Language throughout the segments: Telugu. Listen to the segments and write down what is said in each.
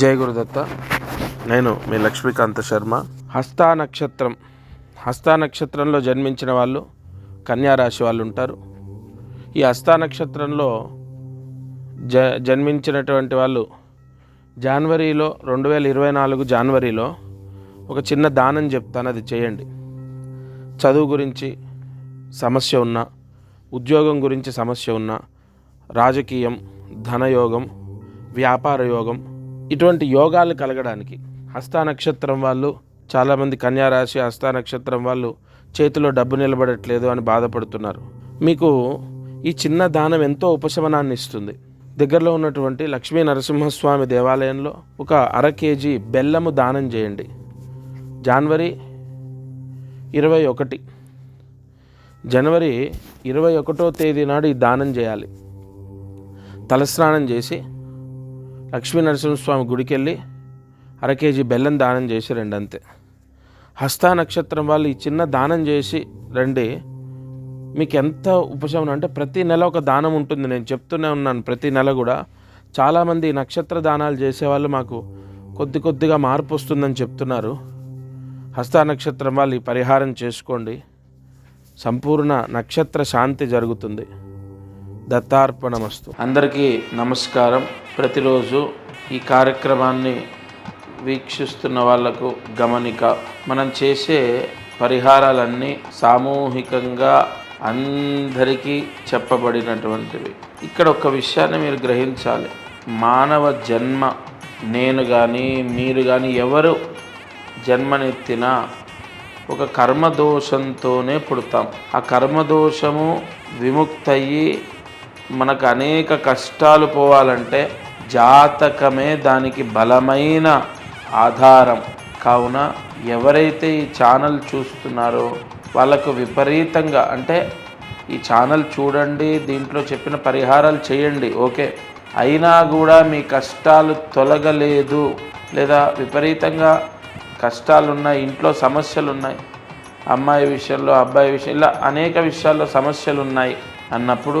జయ గురుదత్త నేను మీ లక్ష్మీకాంత శర్మ. హస్తా నక్షత్రం. హస్తా నక్షత్రంలో జన్మించిన వాళ్ళు కన్యా రాశి వాళ్ళు ఉంటారు. ఈ హస్తా నక్షత్రంలో జ జన్మించినటువంటి వాళ్ళు జనవరిలో రెండు వేల ఇరవై నాలుగు జనవరిలో ఒక చిన్న దానం చెప్తాను అది చేయండి. చదువు గురించి సమస్య ఉన్నా ఉద్యోగం గురించి సమస్య ఉన్నా రాజకీయం ధనయోగం వ్యాపార యోగం ఇటువంటి యోగాలు కలగడానికి హస్తా నక్షత్రం వాళ్ళు చాలామంది కన్యారాశి హస్తా నక్షత్రం వాళ్ళు చేతిలో డబ్బు నిలబడట్లేదు అని బాధపడుతున్నారు. మీకు ఈ చిన్న దానం ఎంతో ఉపశమనాన్ని ఇస్తుంది. దగ్గరలో ఉన్నటువంటి లక్ష్మీ నరసింహస్వామి దేవాలయంలో ఒక అర కేజీ బెల్లము దానం చేయండి. జనవరి ఇరవై ఒకటి. జనవరి ఇరవై ఒకటో తేదీ నాడు ఈ దానం చేయాలి. తలస్నానం చేసి లక్ష్మీ నరసింహస్వామి గుడికి వెళ్ళి అర కేజీ బెల్లం దానం చేసి రండి అంతే హస్తా నక్షత్రం వాళ్ళు ఈ చిన్న దానం చేసి రండి. మీకు ఎంత ఉపశమనం? అంటే ప్రతి నెల ఒక దానం ఉంటుంది. నేను చెప్తూనే ఉన్నాను ప్రతి నెల కూడా. చాలామంది నక్షత్ర దానాలు చేసేవాళ్ళు మాకు కొద్ది కొద్దిగా మార్పు వస్తుందని చెప్తున్నారు. హస్తా నక్షత్రం వాళ్ళు ఈ పరిహారం చేసుకోండి. సంపూర్ణ నక్షత్ర శాంతి జరుగుతుంది. దత్తార్పణమస్తు. అందరికీ నమస్కారం. ప్రతిరోజు ఈ కార్యక్రమాన్ని వీక్షిస్తున్న వాళ్ళకు గమనిక మనం చేసే పరిహారాలన్నీ సామూహికంగా అందరికీ చెప్పబడినటువంటివి. ఇక్కడ ఒక విషయాన్ని మీరు గ్రహించాలి. మానవ జన్మ నేను కానీ మీరు కానీ ఎవరు జన్మనెత్తినా ఒక కర్మదోషంతోనే పుడతాం. ఆ కర్మదోషము విముక్తయ్యి మనకు అనేక కష్టాలు పోవాలంటే జాతకమే దానికి బలమైన ఆధారం. కావున ఎవరైతే ఈ ఛానల్ చూస్తున్నారో వాళ్ళకు విపరీతంగా అంటే ఈ ఛానల్ చూడండి దీంట్లో చెప్పిన పరిహారాలు చేయండి ఓకే. అయినా కూడా మీ కష్టాలు తొలగలేదు లేదా విపరీతంగా కష్టాలు ఉన్నాయి ఇంట్లో సమస్యలు ఉన్నాయి అమ్మాయి విషయంలో అబ్బాయి విషయం ఇలా అనేక విషయాల్లో సమస్యలు ఉన్నాయి అన్నప్పుడు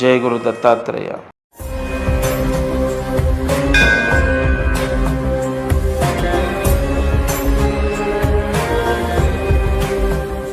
జయ గురు దత్తాత్రేయ.